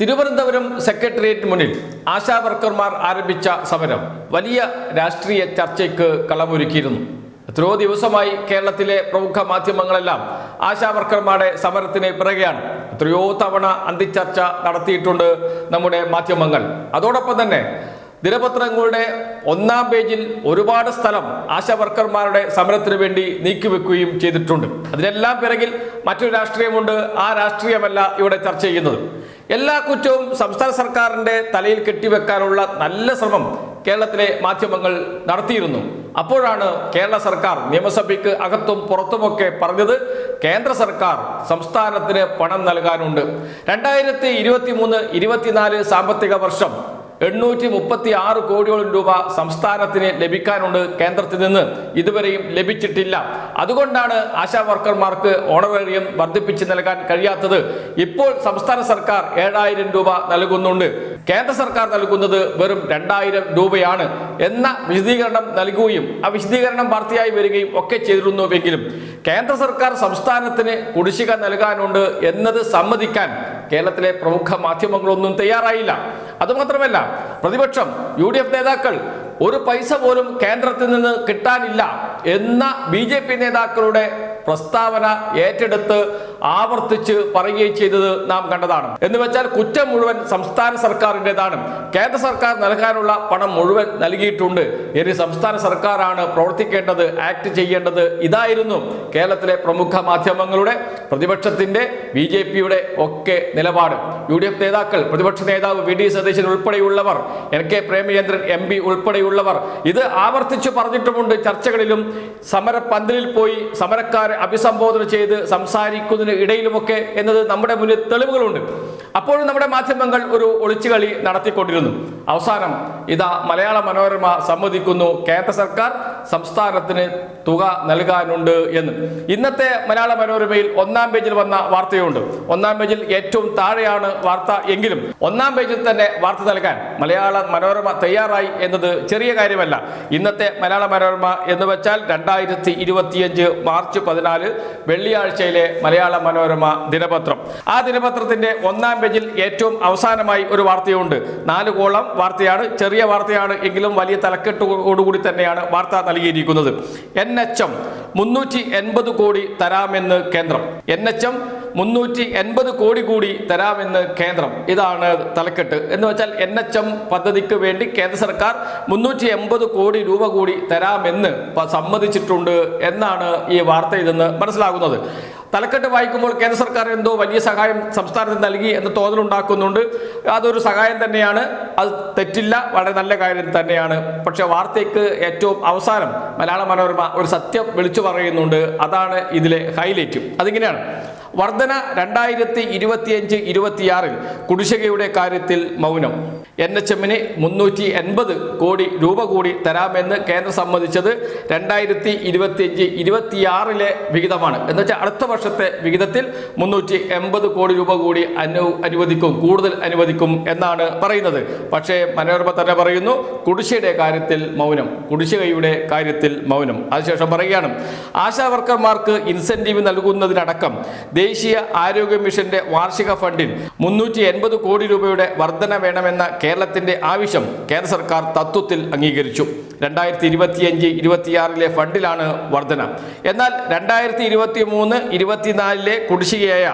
Thiruvananthapuram secretariat മുന്നിൽ ആശാ വർക്കർമാർ ആരംഭിച്ച സമരം വലിയ രാഷ്ട്രീയ ചർച്ചയ്ക്ക് കളമൊരുക്കിയിരുന്നു. എത്രയോ ദിവസമായി കേരളത്തിലെ പ്രമുഖ മാധ്യമങ്ങളെല്ലാം ആശാ വർക്കർമാരുടെ സമരത്തിന് പിറകെയാണ്. എത്രയോ തവണ അന്തിച്ചർച്ച നടത്തിയിട്ടുണ്ട് നമ്മുടെ മാധ്യമങ്ങൾ. അതോടൊപ്പം തന്നെ ദിനപത്രങ്ങളുടെ ഒന്നാം പേജിൽ ഒരുപാട് സ്ഥലം ആശാ വർക്കർമാരുടെ സമരത്തിന് വേണ്ടി നീക്കിവെക്കുകയും ചെയ്തിട്ടുണ്ട്. അതിനെല്ലാം പിറകിൽ മറ്റൊരു രാഷ്ട്രീയമുണ്ട്. ആ രാഷ്ട്രീയമല്ല ഇവിടെ ചർച്ച ചെയ്യുന്നത്. എല്ലാ കുറ്റവും സംസ്ഥാന സർക്കാരിന്റെ തലയിൽ കെട്ടിവെക്കാനുള്ള നല്ല ശ്രമം കേരളത്തിലെ മാധ്യമങ്ങൾ നടത്തിയിരുന്നു. അപ്പോഴാണ് കേരള സർക്കാർ നിയമസഭയ്ക്ക് അകത്തും പുറത്തുമൊക്കെ പറഞ്ഞത് കേന്ദ്ര സർക്കാർ സംസ്ഥാനത്തിന് പണം നൽകാനുണ്ട്. രണ്ടായിരത്തി ഇരുപത്തി മൂന്ന് ഇരുപത്തിനാല് സാമ്പത്തിക വർഷം എണ്ണൂറ്റി മുപ്പത്തി ആറ് കോടിയോളം രൂപ സംസ്ഥാനത്തിന് ലഭിക്കാനുണ്ട് കേന്ദ്രത്തിൽ നിന്ന്. ഇതുവരെയും ലഭിച്ചിട്ടില്ല. അതുകൊണ്ടാണ് ആശാ വർക്കർമാർക്ക് ഓണറേറിയം വർദ്ധിപ്പിച്ച് നൽകാൻ കഴിയാത്തത്. ഇപ്പോൾ സംസ്ഥാന സർക്കാർ ഏഴായിരം രൂപ നൽകുന്നുണ്ട്. കേന്ദ്ര സർക്കാർ നൽകുന്നത് വെറും രണ്ടായിരം രൂപയാണ് എന്ന വിശദീകരണം നൽകുകയും ആ വിശദീകരണം വാർത്തയായി വരികയും ഒക്കെ ചെയ്തിരുന്നുവെങ്കിലും കേന്ദ്ര സർക്കാർ സംസ്ഥാനത്തിന് കുടിശ്ശിക നൽകാനുണ്ട് എന്നത് സമ്മതിക്കാൻ കേരളത്തിലെ പ്രമുഖ മാധ്യമങ്ങളൊന്നും തയ്യാറായില്ല. അതുമാത്രമല്ല പ്രതിപക്ഷം യു ഡി എഫ് നേതാക്കൾ ഒരു പൈസ പോലും കേന്ദ്രത്തിൽ നിന്ന് കിട്ടാനില്ല എന്ന ബി ജെ പി നേതാക്കളുടെ പ്രസ്താവന ഏറ്റെടുത്ത് ആവർത്തിച്ച് പറയുകയും ചെയ്തത് നാം കണ്ടതാണ്. എന്ന് വെച്ചാൽ കുറ്റം മുഴുവൻ സംസ്ഥാന സർക്കാരിന്റെതാണ്. കേന്ദ്ര സർക്കാർ നൽകാനുള്ള പണം മുഴുവൻ നൽകിയിട്ടുണ്ട്. ഇനി സംസ്ഥാന സർക്കാരാണ് പ്രവർത്തിക്കേണ്ടത് ആക്ട് ചെയ്യേണ്ടത് ഇതായിരുന്നു കേരളത്തിലെ പ്രമുഖ മാധ്യമങ്ങളുടെ പ്രതിപക്ഷത്തിന്റെ ബി ജെ പിയുടെ ഒക്കെ നിലപാട്. യു ഡി എഫ് നേതാക്കൾ പ്രതിപക്ഷ നേതാവ് വി ഡി സതീശൻ ഉൾപ്പെടെയുള്ളവർ N K Premachandran M P ഉൾപ്പെടെയുള്ളവർ ഇത് ആവർത്തിച്ചു പറഞ്ഞിട്ടുമുണ്ട് ചർച്ചകളിലും. സമരപന്തലിൽ പോയി സമരക്കാരെ അഭിസംബോധന ചെയ്ത് സംസാരിക്കുന്നതിന് ഇടയിലുമൊക്കെ എന്നത് നമ്മുടെ മുന്നിൽ തെളിവുകളുണ്ട്. അപ്പോഴും നമ്മുടെ മാധ്യമങ്ങൾ ഒരു ഒളിച്ചുകളി നടത്തിക്കൊണ്ടിരുന്നു. അവസാനം ഇതാ മലയാള മനോരമ സമ്മതിക്കുന്നു കേന്ദ്ര സർക്കാർ. സംസ്ഥാനത്തിന് തുക നൽകാനുണ്ട് എന്ന്. ഇന്നത്തെ മലയാള മനോരമയിൽ ഒന്നാം പേജിൽ വന്ന വാർത്തയുണ്ട്. ഒന്നാം പേജിൽ ഏറ്റവും താഴെയാണ് വാർത്ത എങ്കിലും ഒന്നാം പേജിൽ തന്നെ വാർത്ത നൽകാൻ മലയാള മനോരമ തയ്യാറായി എന്നത് ചെറിയ കാര്യമല്ല. ഇന്നത്തെ മലയാള മനോരമ എന്ന് വെച്ചാൽ രണ്ടായിരത്തി ഇരുപത്തിയഞ്ച് മാർച്ച് പതിനാല് വെള്ളിയാഴ്ചയിലെ മലയാള മനോരമ ദിനപത്രം. ആ ദിനപത്രത്തിന്റെ ഒന്നാം പേജിൽ ഏറ്റവും അവസാനമായി ഒരു വാർത്തയുണ്ട്. നാല് കോളം വാർത്തയാണ് ചെറിയ വാർത്തയാണ് എങ്കിലും വലിയ തലക്കെട്ടോടുകൂടി തന്നെയാണ് വാർത്ത നൽകിയിരിക്കുന്നത്. എൻ എച്ച് എം മുന്നൂറ്റി എൺപത് കോടി തരാമെന്ന് കേന്ദ്രം. എൻ എച്ച് എം മുന്നൂറ്റി എൺപത് കോടി കൂടി തരാമെന്ന് കേന്ദ്രം. ഇതാണ് തലക്കെട്ട്. എന്ന് വെച്ചാൽ എൻ എച്ച് എം പദ്ധതിക്ക് വേണ്ടി കേന്ദ്ര സർക്കാർ മുന്നൂറ്റി എൺപത് കോടി രൂപ കൂടി തരാമെന്ന് സമ്മതിച്ചിട്ടുണ്ട് എന്നാണ് ഈ വാർത്തയിൽ നിന്ന് മനസ്സിലാകുന്നത്. തലക്കെട്ട് വായിക്കുമ്പോൾ കേന്ദ്ര സർക്കാർ എന്തോ വലിയ സഹായം സംസ്ഥാനത്തിന് നൽകി എന്ന് തോന്നലുണ്ടാക്കുന്നുണ്ട്. അതൊരു സഹായം തന്നെയാണ്. അത് തെറ്റില്ല. വളരെ നല്ല കാര്യം തന്നെയാണ്. പക്ഷെ വാർത്തയ്ക്ക് ഏറ്റവും അവസാനം മലയാള മനോരമ ഒരു സത്യം വിളിച്ചു പറയുന്നുണ്ട്. അതാണ് ഇതിലെ ഹൈലൈറ്റും. അതിങ്ങനെയാണ്. വർധന രണ്ടായിരത്തി ഇരുപത്തിയഞ്ച് ഇരുപത്തിയാറിൽ കുടിശ്ശികയുടെ കാര്യത്തിൽ മൗനം. എൻ എച്ച് എമ്മിന് മുന്നൂറ്റി എൺപത് കോടി രൂപ കൂടി തരാമെന്ന് കേന്ദ്രം സമ്മതിച്ചത് രണ്ടായിരത്തി ഇരുപത്തിയഞ്ച് ഇരുപത്തിയാറിലെ വിഹിതമാണ്. എന്ന് വെച്ചാൽ അടുത്ത വർഷത്തെ വിഹിതത്തിൽ മുന്നൂറ്റി എൺപത് കോടി രൂപ കൂടി അനു അനുവദിക്കും കൂടുതൽ അനുവദിക്കും എന്നാണ് പറയുന്നത്. പക്ഷേ മനോരമ തന്നെ പറയുന്നു കുടിശ്ശിയുടെ കാര്യത്തിൽ മൗനം കുടിശ്ശികയുടെ കാര്യത്തിൽ മൗനം. അതിനുശേഷം പറയുകയാണ് ആശാ വർക്കർമാർക്ക് നൽകുന്നതിനടക്കം ദേശീയ ആരോഗ്യ മിഷന്റെ വാർഷിക ഫണ്ടിൽ മുന്നൂറ്റി കോടി രൂപയുടെ വർധന വേണമെന്ന കേരളത്തിന്റെ ആവശ്യം കേന്ദ്ര സർക്കാർ തത്വത്തിൽ അംഗീകരിച്ചു. രണ്ടായിരത്തി ഇരുപത്തിയഞ്ച് ഇരുപത്തിയാറിലെ ഫണ്ടിലാണ് വർധന. എന്നാൽ രണ്ടായിരത്തി ഇരുപത്തി മൂന്ന് ഇരുപത്തിനാലിലെ കുടിശ്ശികയായ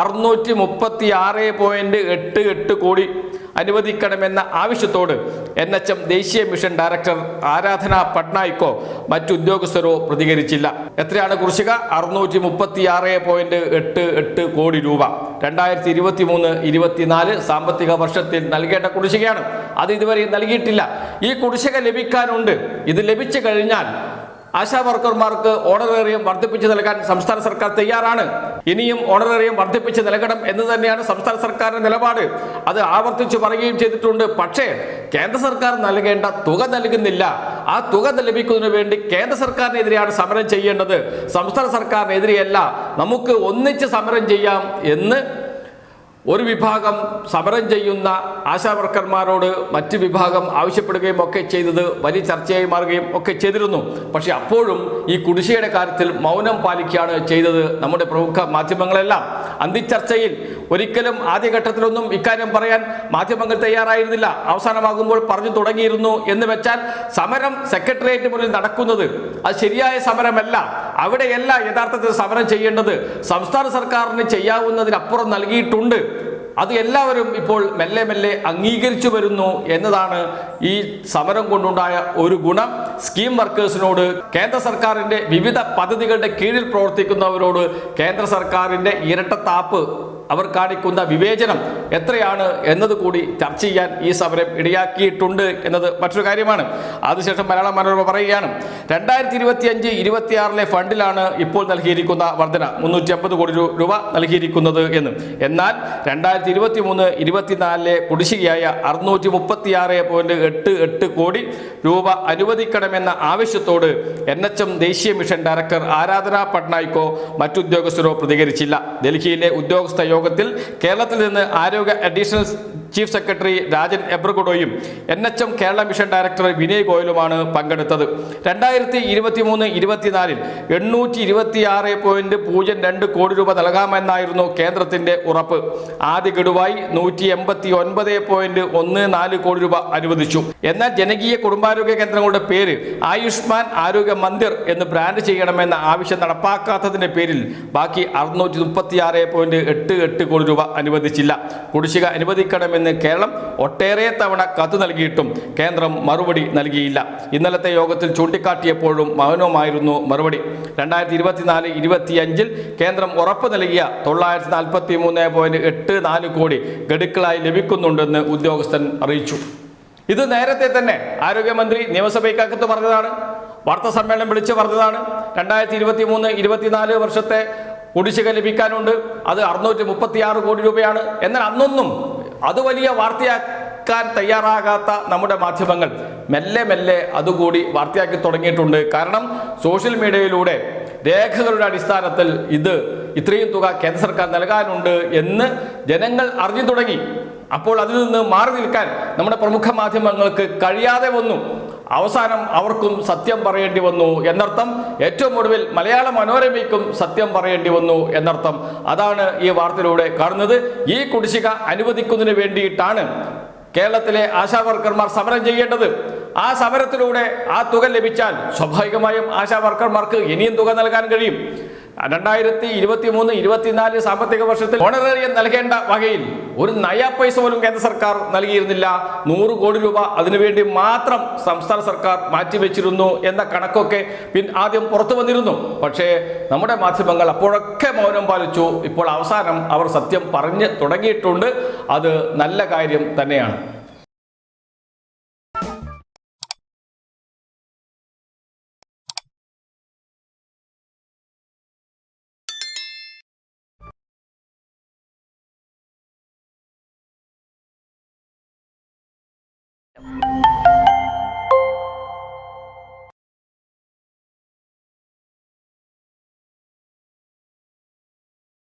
അറുന്നൂറ്റി മുപ്പത്തി ആറ് പോയിന്റ് എട്ട് എട്ട് കോടി അനുവദിക്കണമെന്ന ആവശ്യത്തോട് എൻ എച്ച് എം ദേശീയ മിഷൻ ഡയറക്ടർ ആരാധന പട്നായിക്കോ മറ്റു ഉദ്യോഗസ്ഥരോ പ്രതികരിച്ചില്ല. എത്രയാണ് കുർഷിക അറുന്നൂറ്റി മുപ്പത്തി ആറ് പോയിന്റ് എട്ട് എട്ട് കോടി രൂപ. രണ്ടായിരത്തി ഇരുപത്തി മൂന്ന് ഇരുപത്തിനാല് സാമ്പത്തിക വർഷത്തിൽ നൽകേണ്ട കുടിശ്ശികയാണ്. അത് ഇതുവരെ നൽകിയിട്ടില്ല. ഈ കുടിശ്ശിക ലഭിക്കാനുണ്ട്. ഇത് ലഭിച്ചു കഴിഞ്ഞാൽ ആശാ വർക്കർമാർക്ക് ഓണറേറിയം വർദ്ധിപ്പിച്ചു നൽകാൻ സംസ്ഥാന സർക്കാർ തയ്യാറാണ്. ഇനിയും ഓണറേറിയം വർദ്ധിപ്പിച്ച് നൽകണം എന്ന് തന്നെയാണ് സംസ്ഥാന സർക്കാരിന്റെ നിലപാട്. അത് ആവർത്തിച്ചു പറയുകയും ചെയ്തിട്ടുണ്ട്. പക്ഷേ കേന്ദ്ര സർക്കാർ നൽകേണ്ട തുക നൽകുന്നില്ല. ആ തുക ലഭിക്കുന്നതിന് വേണ്ടി കേന്ദ്ര സർക്കാരിനെതിരെയാണ് സമരം ചെയ്യേണ്ടത്. സംസ്ഥാന സർക്കാരിനെതിരെയല്ല. നമുക്ക് ഒന്നിച്ച് സമരം ചെയ്യാം എന്ന് ഒരു വിഭാഗം സമരം ചെയ്യുന്ന ആശാ വർക്കർമാരോട് മറ്റ് വിഭാഗം ആവശ്യപ്പെടുകയും ഒക്കെ ചെയ്തത് വലിയ ചർച്ചയായി മാറുകയും ഒക്കെ ചെയ്തിരുന്നു. പക്ഷെ അപ്പോഴും ഈ കുടിശ്ശികയുടെ കാര്യത്തിൽ മൗനം പാലിക്കുകയാണ് ചെയ്തത് നമ്മുടെ പ്രമുഖ മാധ്യമങ്ങളെല്ലാം. അന്തിച്ചർച്ചയിൽ ഒരിക്കലും ആദ്യഘട്ടത്തിലൊന്നും ഇക്കാര്യം പറയാൻ മാധ്യമങ്ങൾ തയ്യാറായിരുന്നില്ല. അവസാനമാകുമ്പോൾ പറഞ്ഞു തുടങ്ങിയിരുന്നു എന്ന് വെച്ചാൽ സമരം സെക്രട്ടേറിയറ്റ് മുന്നിൽ നടക്കുന്നത് അത് ശരിയായ സമരമല്ല. അവിടെയല്ല യഥാർത്ഥത്തിൽ സമരം ചെയ്യേണ്ടത്. സംസ്ഥാന സർക്കാരിന് ചെയ്യാവുന്നതിനപ്പുറം നൽകിയിട്ടുണ്ട്. അത് എല്ലാവരും ഇപ്പോൾ മെല്ലെ മെല്ലെ അംഗീകരിച്ചു വരുന്നു എന്നതാണ് ഈ സമരം കൊണ്ടുണ്ടായ ഒരു ഗുണം. സ്കീം വർക്കേഴ്സിനോട് കേന്ദ്ര സർക്കാരിന്റെ വിവിധ പദ്ധതികളുടെ കീഴിൽ പ്രവർത്തിക്കുന്നവരോട് കേന്ദ്ര സർക്കാരിന്റെ ഇരട്ടത്താപ്പ് അവർ കാണിക്കുന്ന വിവേചനം എത്രയാണ് എന്നത് കൂടി ചർച്ച ചെയ്യാൻ ഈ സമരം ഇടയാക്കിയിട്ടുണ്ട് എന്നത് മറ്റൊരു കാര്യമാണ്. അതിനുശേഷം മലയാള മനോരമ പറയുകയാണ് രണ്ടായിരത്തി ഇരുപത്തി അഞ്ച് ഇരുപത്തിയാറിലെ ഫണ്ടിലാണ് ഇപ്പോൾ നൽകിയിരിക്കുന്ന വർധന മുന്നൂറ്റി അമ്പത് കോടി രൂപ നൽകിയിരിക്കുന്നത് എന്ന്. എന്നാൽ രണ്ടായിരത്തി ഇരുപത്തി മൂന്ന് ഇരുപത്തിനാലിലെ കുടിശ്ശികയായ അറുന്നൂറ്റി മുപ്പത്തി ആറ് പോയിന്റ് എട്ട് എട്ട് കോടി രൂപ അനുവദിക്കണമെന്ന ആവശ്യത്തോട് എൻ എച്ച് എം ദേശീയ മിഷൻ ഡയറക്ടർ ആരാധന പട്നായിക്കോ മറ്റുദ്യോഗസ്ഥരോ പ്രതികരിച്ചില്ല. ഡൽഹിയിലെ ഉദ്യോഗസ്ഥ യോഗത്തിൽ കേരളത്തിൽ നിന്ന് ആരോഗ്യ additional chief secretary Rajan എബ്രഗുഡോയും N H M Kerala mission director Vinay ഗോയലുമാണ് പങ്കെടുത്തത്. രണ്ടായിരത്തി ഇരുപത്തി മൂന്ന് ഇരുപത്തിനാലിൽ എണ്ണൂറ്റി ഇരുപത്തി ആറ് പോയിന്റ് പൂജ്യം രണ്ട് കോടി രൂപ നൽകാമെന്നായിരുന്നു കേന്ദ്രത്തിന്റെ ഉറപ്പ്. ആദ്യ ഗഡുവായി നൂറ്റി എൺപത്തി ഒൻപത് പോയിന്റ് ഒന്ന് നാല് കോടി രൂപ അനുവദിച്ചു. എന്നാൽ ജനകീയ കുടുംബാരോഗ്യ കേന്ദ്രങ്ങളുടെ പേര് ആയുഷ്മാൻ ആരോഗ്യ മന്ദിർ എന്ന് ബ്രാൻഡ് ചെയ്യണമെന്ന ആവശ്യം നടപ്പാക്കാത്തതിന്റെ പേരിൽ ബാക്കി അറുന്നൂറ്റി മുപ്പത്തി ആറ് പോയിന്റ് എട്ട് എട്ട് കോടി രൂപ അനുവദിച്ചില്ല. കുടിശ്ശിക അനുവദിക്കണമെന്ന് കേരളം ഒട്ടേറെ തവണ കത്ത് നൽകിയിട്ടും കേന്ദ്രം മറുപടി നൽകിയില്ല. ഇന്നലത്തെ യോഗത്തിൽ ചൂണ്ടിക്കാട്ടിയപ്പോഴും മൗനമായിരുന്നു മറുപടി. രണ്ടായിരത്തി ഇരുപത്തിനാല് ഇരുപത്തിയഞ്ചിൽ കേന്ദ്രം ഉറപ്പ് നൽകിയ തൊള്ളായിരത്തി നാൽപ്പത്തി മൂന്ന് പോയിന്റ് എട്ട് നാല് കോടി ഗഡുക്കളായി ലഭിക്കുന്നുണ്ടെന്ന് ഉദ്യോഗസ്ഥൻ അറിയിച്ചു. ഇത് നേരത്തെ തന്നെ ആരോഗ്യമന്ത്രി നിയമസഭയ്ക്കകത്ത് പറഞ്ഞതാണ്. വാർത്താ സമ്മേളനം വിളിച്ച് പറഞ്ഞതാണ്. രണ്ടായിരത്തി ഇരുപത്തി മൂന്ന് ഇരുപത്തിനാല് വർഷത്തെ കുടിശ്ശിക ലഭിക്കാനുണ്ട്. അത് അറുന്നൂറ്റി മുപ്പത്തി ആറ് കോടി രൂപയാണ്. എന്നാൽ അന്നൊന്നും അത് വലിയ വാർത്തയാക്കാൻ തയ്യാറാകാത്ത നമ്മുടെ മാധ്യമങ്ങൾ മെല്ലെ മെല്ലെ അതുകൂടി വാർത്തയാക്കി തുടങ്ങിയിട്ടുണ്ട്. കാരണം സോഷ്യൽ മീഡിയയിലൂടെ രേഖകളുടെ അടിസ്ഥാനത്തിൽ ഇത് ഇത്രയും തുക കേന്ദ്ര സർക്കാർ നൽകാനുണ്ട് എന്ന് ജനങ്ങൾ അറിഞ്ഞു തുടങ്ങി. അപ്പോൾ അതിൽ നിന്ന് മാറി നിൽക്കാൻ നമ്മുടെ പ്രമുഖ മാധ്യമങ്ങൾക്ക് കഴിയാതെ വന്നു. അവസാനം അവർക്കും സത്യം പറയേണ്ടി വന്നു എന്നർത്ഥം ഏറ്റവും ഒടുവിൽ മലയാള മനോരമയ്ക്കും സത്യം പറയേണ്ടി വന്നു എന്നർത്ഥം. അതാണ് ഈ വാർത്തയിലൂടെ കാണുന്നത്. ഈ കുടിശ്ശിക അനുവദിക്കുന്നതിന് വേണ്ടിയിട്ടാണ് കേരളത്തിലെ ആശാവർക്കർമാർ സമരം ചെയ്യേണ്ടത്. ആ സമരത്തിലൂടെ ആ തുക ലഭിച്ചാൽ സ്വാഭാവികമായും ആശാവർക്കർമാർക്ക് ഇനിയും തുക നൽകാൻ കഴിയും. രണ്ടായിരത്തി ഇരുപത്തി മൂന്ന് ഇരുപത്തിനാല് സാമ്പത്തിക വർഷത്തിൽ ഓണറേറിയം നൽകേണ്ട വകയിൽ ഒരു നയ പൈസ പോലും കേന്ദ്ര സർക്കാർ നൽകിയിരുന്നില്ല. നൂറ് കോടി രൂപ അതിനുവേണ്ടി മാത്രം സംസ്ഥാന സർക്കാർ മാറ്റിവെച്ചിരുന്നു എന്ന കണക്കൊക്കെ പിൻ ആദ്യം പുറത്തു വന്നിരുന്നു. പക്ഷേ നമ്മുടെ മാധ്യമങ്ങൾ അപ്പോഴൊക്കെ മൗനം പാലിച്ചു. ഇപ്പോൾ അവസാനം അവർ സത്യം പറഞ്ഞ് തുടങ്ങിയിട്ടുണ്ട്. അത് നല്ല കാര്യം തന്നെയാണ്.